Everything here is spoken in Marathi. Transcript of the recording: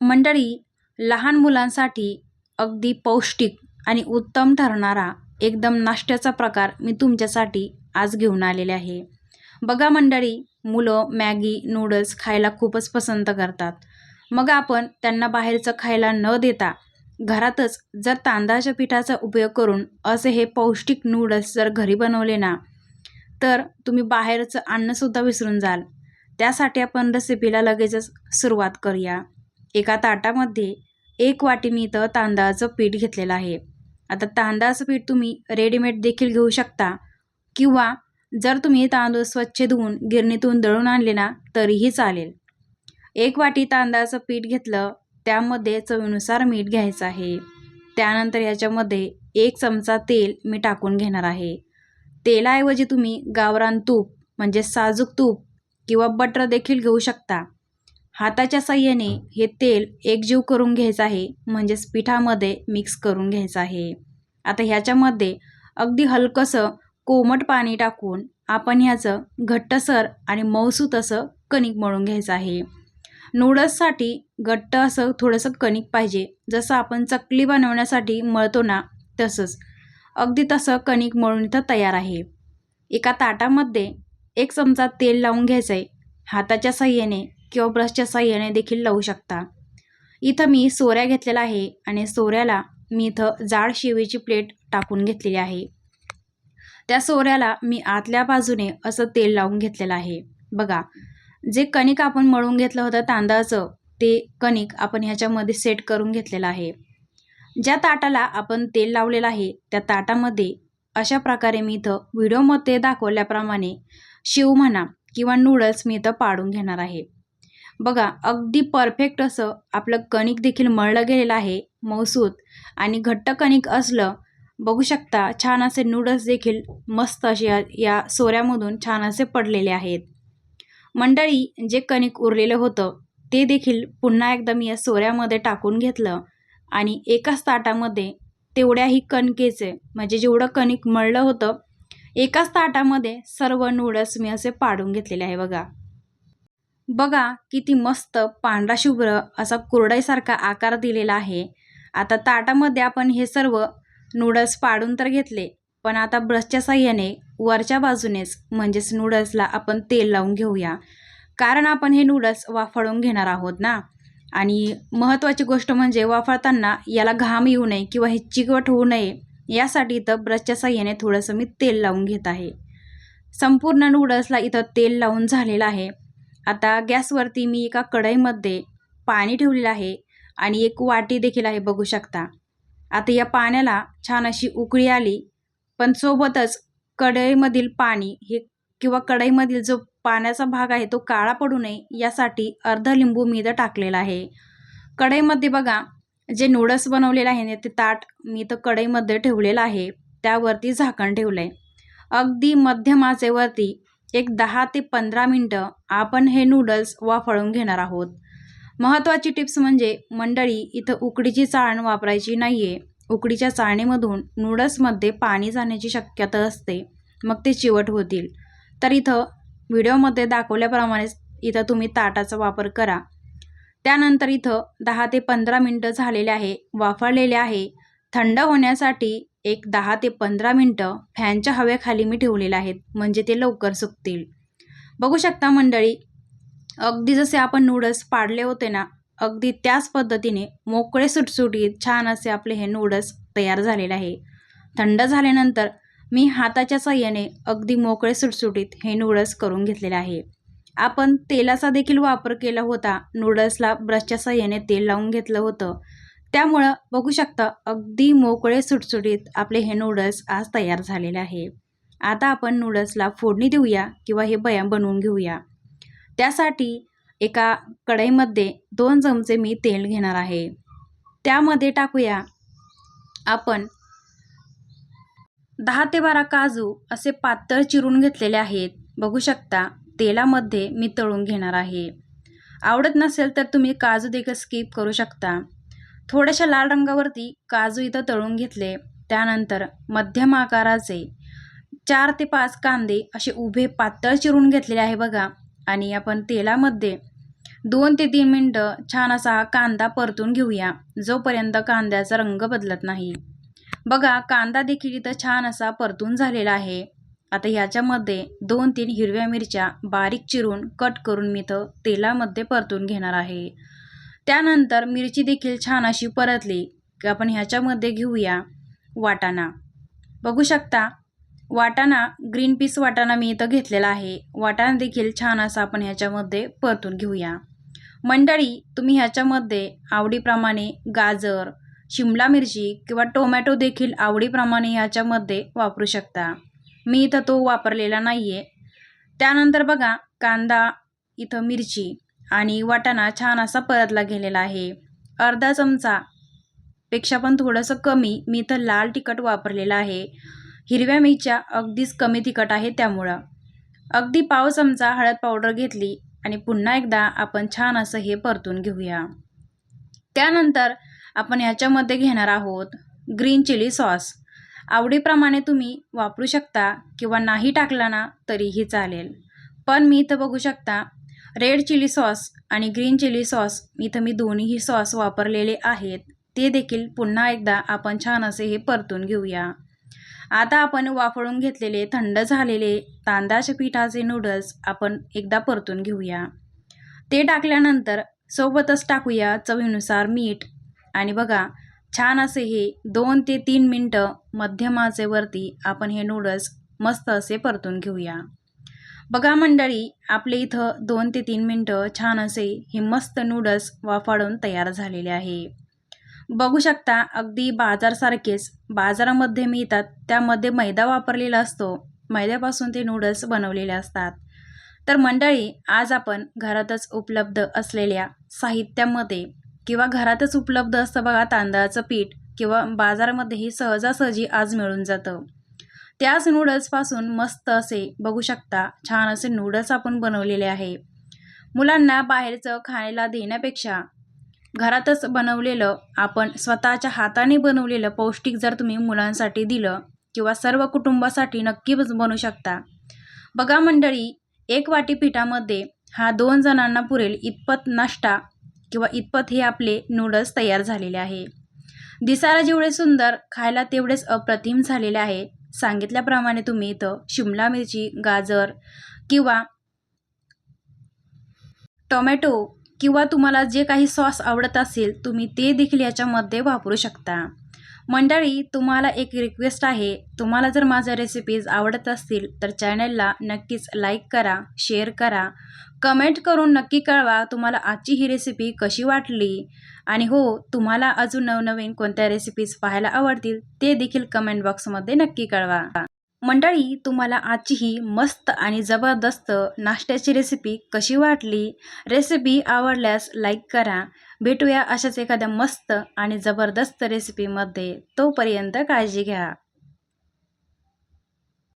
मंडळी लहान मुलांसाठी अगदी पौष्टिक आणि उत्तम ठरणारा एकदम नाश्त्याचा प्रकार मी तुमच्यासाठी आज घेऊन आलेले आहे. बघा मंडळी मुलं मॅगी नूडल्स खायला खूपच पसंत करतात. मग आपण त्यांना बाहेरचं खायला न देता घरातच जर तांदळाच्या पिठाचा उपयोग करून असे हे पौष्टिक नूडल्स जर घरी बनवले ना तर तुम्ही बाहेरचं अन्नसुद्धा विसरून जाल. त्यासाठी आपण रेसिपीला लगेचच सुरुवात करूया. एका ताटामध्ये एक वाटी मी इथं तांदळाचं पीठ घेतलेलं आहे. आता तांदळाचं पीठ तुम्ही रेडीमेड देखील घेऊ शकता. किंवा जर तुम्ही तांदूळ स्वच्छ धुवून गिरणीतून दळून आणले ना तरीही चालेल. एक वाटी तांदळाचं पीठ घेतलं त्यामध्ये चवीनुसार मीठ घ्यायचं आहे. त्यानंतर याच्यामध्ये एक चमचा तेल मी टाकून घेणार आहे. तेलाऐवजी तुम्ही गावरान तूप म्हणजे साजूक तूप किंवा बटर देखील घेऊ शकता. हाताच्या साह्याने हे. तेल एकजीव करून घ्यायचं आहे म्हणजेच पिठामध्ये मिक्स करून घ्यायचं आहे. आता ह्याच्यामध्ये अगदी हलकंसं कोमट पाणी टाकून आपण ह्याचं घट्टसर आणि मऊसूत असं कणिक मळून घ्यायचं आहे. नूडल्ससाठी घट्ट असं थोडंसं कणिक पाहिजे. जसं आपण चकली बनवण्यासाठी मळतो ना तसंच. अगदी तसं कणिक मळून इथं तयार आहे. एका ताटामध्ये एक चमचा तेल लावून घ्यायचं आहे हाताच्या साह्याने किंवा ब्रशच्या साह्याने देखील लावू शकता. इथं मी सोऱ्या घेतलेला आहे आणि सोऱ्याला मी इथं जाड शिवेची प्लेट टाकून घेतलेली आहे. त्या सोऱ्याला मी आतल्या बाजूने असं तेल लावून घेतलेलं आहे. बघा जे कणिक आपण मळून घेतलं होतं तांदळाचं ते कणिक आपण ह्याच्यामध्ये सेट करून घेतलेलं आहे. ज्या ताटाला आपण तेल लावलेलं आहे त्या ताटामध्ये अशा प्रकारे मी इथं व्हिडिओमध्ये दाखवल्याप्रमाणे शिव म्हणा किंवा नूडल्स मी इथं पाडून घेणार आहे. बघा अगदी परफेक्ट असं आपलं कणिक देखील मळलं गेलेलं आहे मौसूत आणि घट्ट कणिक असलं बघू शकता छान असे नूडल्स देखील मस्त असे या या सोऱ्यामधून छान असे पडलेले आहेत. मंडळी जे कणिक उरलेलं होतं ते देखील पुन्हा एकदा मी या सोऱ्यामध्ये टाकून घेतलं. आणि एकाच ताटामध्ये तेवढ्याही कणकेचे म्हणजे जेवढं कणिक मळलं होतं एकाच ताटामध्ये सर्व नूडल्स मी असे पाडून घेतलेले आहे बघा. बघा किती मस्त पांढरा शुभ्र असा कुरडाईसारखा आकार दिलेला आहे. आता ताटामध्ये आपण हे सर्व नूडल्स पाडून तर घेतले पण आता ब्रशच्या साह्याने वरच्या बाजूनेच म्हणजेच नूडल्सला आपण तेल लावून घेऊया. कारण आपण हे नूडल्स वाफळून घेणार आहोत ना. आणि महत्त्वाची गोष्ट म्हणजे वाफळताना याला घाम येऊ नये किंवा हे चिकवट होऊ नये यासाठी इथं ब्रशच्या साह्याने थोडंसं मी तेल लावून घेत आहे. संपूर्ण नूडल्सला इथं तेल लावून झालेलं आहे. आता गॅसवरती मी एका कढईमध्ये पाणी ठेवलेलं आहे आणि एक वाटी देखील आहे बघू शकता. आता या पाण्याला छान अशी उकळी आली पण सोबतच कढईमधील पाणी हे किंवा कढईमधील जो पाण्याचा भाग आहे तो काळा पडू नये यासाठी अर्ध लिंबू मी इथं टाकलेला आहे. कढईमध्ये बघा जे नूडल्स बनवलेलं आहे ना ते ताट मी इथं कढईमध्ये ठेवलेलं आहे. त्यावरती झाकण ठेवलं आहे अगदी मध्यम आचेवरती एक दहा ते पंधरा मिनटं आपण हे नूडल्स वाफळून घेणार आहोत. महत्त्वाची टिप्स म्हणजे मंडळी इथं उकडीची चाळण वापरायची नाही आहे उकडीच्या चाळणीमधून नूडल्समध्ये पाणी जाण्याची शक्यता असते. मग ते चिवट होतील. तर इथं व्हिडिओमध्ये दाखवल्याप्रमाणेच इथं तुम्ही ताटाचा वापर करा. त्यानंतर इथं दहा ते पंधरा मिनटं झालेले आहे वाफळलेले आहे. थंड होण्यासाठी एक दहा ते पंधरा मिनटं फॅनच्या हवेखाली मी ठेवलेले आहेत म्हणजे ते लवकर सुकतील. बघू शकता मंडळी अगदी जसे आपण नूडल्स पाडले होते ना अगदी त्याच पद्धतीने मोकळे सुटसुटीत छान असे आपले हे नूडल्स तयार झालेले आहे. थंड झाल्यानंतर मी हाताच्या साह्याने अगदी मोकळे सुटसुटीत हे नूडल्स करून घेतलेले आहे. आपण तेलाचा देखील वापर केला होता नूडल्सला ब्रशच्या साह्याने तेल लावून घेतलं होतं. त्यामुळं बघू शकता अगदी मोकळे सुटसुटीत आपले हे नूडल्स आज तयार झालेले आहे. आता आपण नूडल्सला फोडणी देऊया किंवा हे बया बनवून घेऊया. त्यासाठी एका कढईमध्ये दोन चमचे मी तेल घेणार आहे. त्यामध्ये टाकूया आपण दहा ते बारा काजू असे पातळ चिरून घेतलेले आहेत. बघू शकता तेलामध्ये मी तळून घेणार आहे. आवडत नसेल तर तुम्ही काजू देखील स्किप करू शकता. थोड्याशा लाल रंगावरती काजू इथं तळून घेतले. त्यानंतर मध्यम आकाराचे चार ते पाच कांदे असे उभे पातळ चिरून घेतलेले आहे बघा. आणि आपण तेलामध्ये दोन ते तीन मिनटं छान असा हा कांदा परतून घेऊया. जोपर्यंत कांद्याचा रंग बदलत नाही. बघा कांदा देखील इथं छान असा परतून झालेला आहे. आता ह्याच्यामध्ये दोन तीन हिरव्या मिरच्या बारीक चिरून कट करून मी इथं तेलामध्ये परतून घेणार आहे. त्यानंतर मिरची देखील छान अशी परतली की आपण ह्याच्यामध्ये घेऊया वाटाणा. बघू शकता वाटाणा ग्रीन पीस वाटाणा मी इथं घेतलेला आहे. वाटाणा देखील छान असा आपण ह्याच्यामध्ये परतून घेऊया. मंडळी तुम्ही ह्याच्यामध्ये आवडीप्रमाणे गाजर शिमला मिरची किंवा टोमॅटो देखील आवडीप्रमाणे ह्याच्यामध्ये वापरू शकता. मी इथं तो वापरलेला नाही आहे त्यानंतर बघा कांदा इथं मिरची. आणि वाटाणा छान असा परतला गेलेला आहे. अर्धा चमचा पेक्षा पण थोडंसं कमी मी इथं लाल तिखट वापरलेलं आहे. हिरव्या मिरच्या अगदीच कमी तिखट आहे त्यामुळं. अगदी पाव चमचा हळद पावडर घेतली आणि पुन्हा एकदा आपण छान असं हे परतून घेऊया. त्यानंतर आपण ह्याच्यामध्ये घेणार आहोत ग्रीन चिली सॉस. आवडीप्रमाणे तुम्ही वापरू शकता किंवा नाही टाकला ना तरीही चालेल. पण मी इथं बघू शकता रेड चिली सॉस आणि ग्रीन चिली सॉस इथं मी दोन्हीही सॉस वापरलेले आहेत. ते देखील पुन्हा एकदा आपण छान असे हे परतून घेऊया. आता आपण वाफळून घेतलेले थंड झालेले तांदळाच्या पिठाचे नूडल्स आपण एकदा परतून घेऊया. ते टाकल्यानंतर सोबतच टाकूया चवीनुसार मीठ. आणि बघा छान असे हे दोन ते तीन मिनटं मध्यमाचेवरती आपण हे नूडल्स मस्त असे परतून घेऊया. बघा मंडळी आपले इथं दोन ते तीन मिनटं छान असे हे मस्त नूडल्स वाफाळून तयार झालेले आहे. बघू शकता अगदी बाजारसारखेच बाजारामध्ये मिळतात. त्यामध्ये मैदा वापरलेला असतो. मैद्यापासून ते नूडल्स बनवलेले असतात. तर मंडळी आज आपण घरातच उपलब्ध असलेल्या साहित्यामध्ये किंवा घरातच उपलब्ध असतं बघा तांदळाचं पीठ किंवा बाजारामध्येही सहजासहजी आज मिळून जातं. त्याच नूडल्सपासून मस्त असे बघू शकता छान असे नूडल्स आपण बनवलेले आहे. मुलांना बाहेरचं खायला देण्यापेक्षा घरातच बनवलेलं आपण स्वतःच्या हाताने बनवलेलं पौष्टिक जर तुम्ही मुलांसाठी दिलं किंवा सर्व कुटुंबासाठी नक्की बनवू शकता. बघा मंडळी एक वाटी पिठामध्ये हा दोन जणांना पुरेल इतपत नाश्ता किंवा इतपत हे आपले नूडल्स तयार झालेले आहे. दिसायला जेवढे सुंदर खायला तेवढेच अप्रतिम झालेले आहे. सांगितल्याप्रमाणे तुम्ही इथं शिमला मिरची गाजर किंवा टोमॅटो किंवा तुम्हाला जे काही सॉस आवडत असेल तुम्ही ते देखील याच्यामध्ये वापरू शकता. मंडळी तुम्हाला एक रिक्वेस्ट आहे. तुम्हाला जर माझ्या रेसिपीज आवडत असतील तर चॅनलला नक्कीच लाईक करा शेअर करा. कमेंट करून नक्की कळवा तुम्हाला आजची ही रेसिपी कशी वाटली. आणि हो तुम्हाला अजून नवनवीन कोणत्या रेसिपीज पाहायला आवडतील ते देखील कमेंट बॉक्समध्ये नक्की कळवा. मंडळी तुम्हाला आजची ही मस्त आणि जबरदस्त नाश्त्याची रेसिपी कशी वाटली? रेसिपी आवडल्यास लाईक करा. भेटूया अशाच एखाद्या मस्त आणि जबरदस्त रेसिपीमध्ये तोपर्यंत काळजी घ्या.